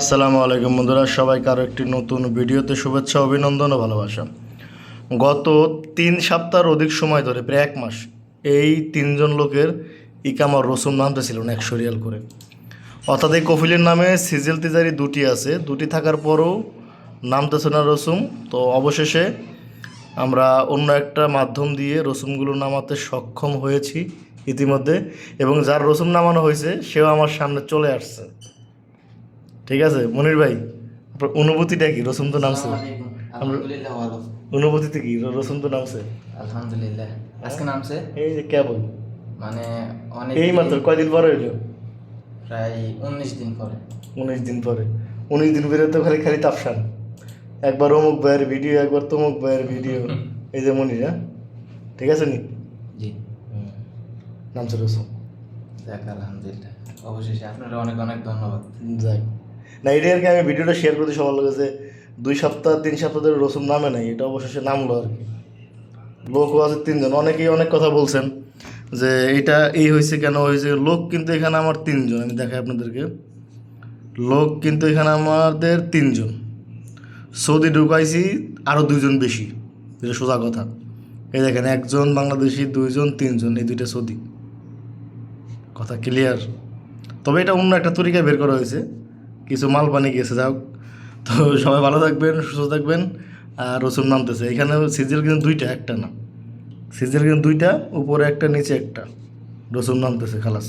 আসসালামু আলাইকুম বন্ধুরা, সবাইকে আরও একটি নতুন ভিডিওতে শুভেচ্ছা, অভিনন্দন ও ভালোবাসা। গত তিন সপ্তাহের অধিক সময় ধরে, প্রায় এক মাস, এই তিনজন লোকের ইকামার রসুম নামতে ছিল না, একশো রিয়াল করে। অর্থাৎ এই কফিলের নামে সিজিল তিজারি দুটি আছে, দুটি থাকার পরও নামতেছে না রসুম তো অবশেষে আমরা অন্য একটা মাধ্যম দিয়ে রসুমগুলো নামাতে সক্ষম হয়েছি ইতিমধ্যে, এবং যার রসুম নামানো হয়েছে, সেও আমার সামনে চলে আসছে। ঠিক আছে? মনির ভাই আপনার অনুভূতিটা কি? রসুন তো নামছে। আলহামদুলিল্লাহ ভালো। অনুভূতিতে কি? রসুন তো নামছে। আলহামদুলিল্লাহ। আজকে নামছে? এই যে কেবল। মানে অনেক এই মাত্র কয়দিন পরে হইল? প্রায় উনিশ দিন পরে। উনিশ দিন পরে। উনিশ দিন পরে তো খালি খালি তাপসান। একবার অমুক ভাইয়ের ভিডিও একবার তমুক ভাইয়ের ভিডিও। এই যে মনির হ্যাঁ? ঠিক আছে নি? জি। নামছে রসুন। যাক আলহামদুলিল্লাহ। অবশেষে আপনারা অনেক অনেক ধন্যবাদ। যাক। না, এটাই আর কি আমি ভিডিওটা শেয়ার করতে সবার যে দুই সপ্তাহ, তিন সপ্তাহ ধরে রসুন নামে নাই, এটা অবশেষে নামলো আর কি। লোকও আছে তিনজন, অনেকেই অনেক কথা বলছেন যে এটা এই হয়েছে কেন হয়েছে লোক কিন্তু এখানে আমার তিনজন, আমি দেখাই আপনাদেরকে। লোক কিন্তু এখানে আমাদের তিনজন। সৌদি ঢুকাইছি আরও দুইজন বেশি যেটা সোজা কথা। এই দেখেন, একজন বাংলাদেশি, দুইজন তিনজন, এই দুইটা সৌদি। কথা ক্লিয়ার তবে এটা অন্য একটা তরিকায় বের করা হয়েছে। কিছু মাল পানি গেছে যাক তো সবাই ভালো থাকবেন, সুস্থ থাকবেন। আর রসুন নামতেছে। এখানে সিজিল কিন্তু দুইটা, একটা না। সিজিল কিন্তু দুইটা, উপরে একটা, নিচে একটা। রসুন নামতেছে খালাস।